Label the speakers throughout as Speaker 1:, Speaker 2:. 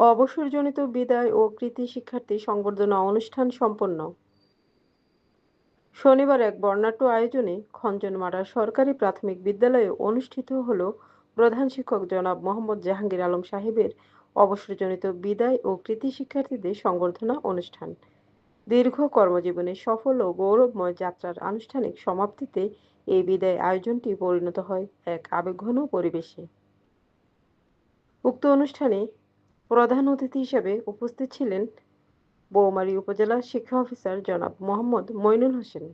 Speaker 1: অবসরজনিত বিদায় ও কৃতি শিক্ষার্থী সংবর্ধনা অনুষ্ঠান সম্পন্ন। শনিবার এক বর্ণাঢ্য আয়োজনে খঞ্জনমারা সরকারি প্রাথমিক বিদ্যালয়ে অনুষ্ঠিত হল প্রধান শিক্ষক জনাব মোহাম্মদ জাহাঙ্গীর আলম সাহেবের অবসরজনিত বিদায় ও কৃতি শিক্ষার্থীদের সংবর্ধনা অনুষ্ঠান। দীর্ঘ কর্মজীবনে সফল ও গৌরবময় যাত্রার আনুষ্ঠানিক সমাপ্তিতে এই বিদায় আয়োজনটি পরিণত হয় এক আবেগঘন পরিবেশে। উক্ত অনুষ্ঠানে প্রধান অতিথি হিসেবে উপস্থিত ছিলেন বৌমারী উপজেলা শিক্ষা অফিসার জনাব মোহাম্মদ মইনুল হোসেন।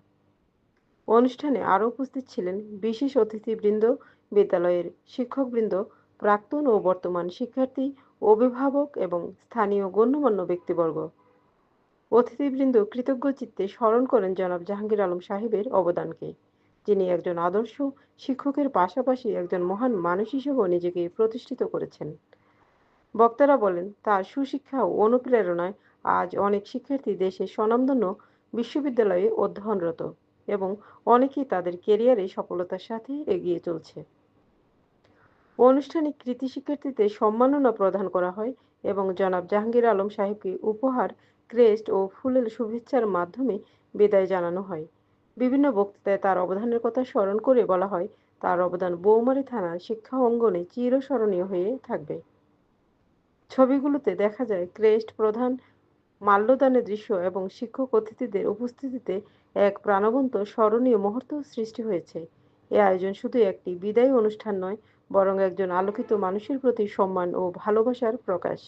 Speaker 1: অনুষ্ঠানে আরও উপস্থিত ছিলেন বিশেষ অতিথিবৃন্দ, বিদ্যালয়ের শিক্ষকবৃন্দ, প্রাক্তন ও বর্তমান শিক্ষার্থী, অভিভাবক এবং স্থানীয় গণ্যমান্য ব্যক্তিবর্গ। অতিথিবৃন্দ কৃতজ্ঞ চিত্তে স্মরণ করেন জনাব জাহাঙ্গীর আলম সাহেবের অবদানকে। যিনি একজন আদর্শ শিক্ষকের পাশাপাশি একজন মহান মানুষ হিসেবেও নিজেকে প্রতিষ্ঠিত করেছেন। বক্তারা বলেন, তার সুশিক্ষা ও অনুপ্রেরণায় আজ অনেক শিক্ষার্থী দেশের স্বনামধন্য বিশ্ববিদ্যালয়ে অধ্যয়নরত এবং অনেকেই তাদের কেরিয়ারে সফলতার সাথে এগিয়ে চলছে। অনুষ্ঠানে কৃতি শিক্ষার্থীদের সম্মাননা প্রদান করা হয় এবং জনাব জাহাঙ্গীর আলম সাহেবকে উপহার, ক্রেস্ট ও ফুলের শুভেচ্ছার মাধ্যমে বিদায় জানানো হয়। বিভিন্ন বক্তৃতায় তার অবদানের কথা স্মরণ করে বলা হয়, তার অবদান বৌমারী থানার শিক্ষা অঙ্গনে চিরস্মরণীয় হয়ে থাকবে। ছবিগুলোতে দেখা যায় ক্রেস্ট প্রধান মাল্যদানের দৃশ্য এবং শিক্ষক অতিথিদের উপস্থিতিতে এক প্রাণবন্ত স্মরণীয় মুহূর্ত সৃষ্টি হয়েছে। এ আয়োজন শুধু একটি বিদায়ী অনুষ্ঠান নয়, বরং একজন আলোকিত মানুষের প্রতি সম্মান ও ভালোবাসার প্রকাশ।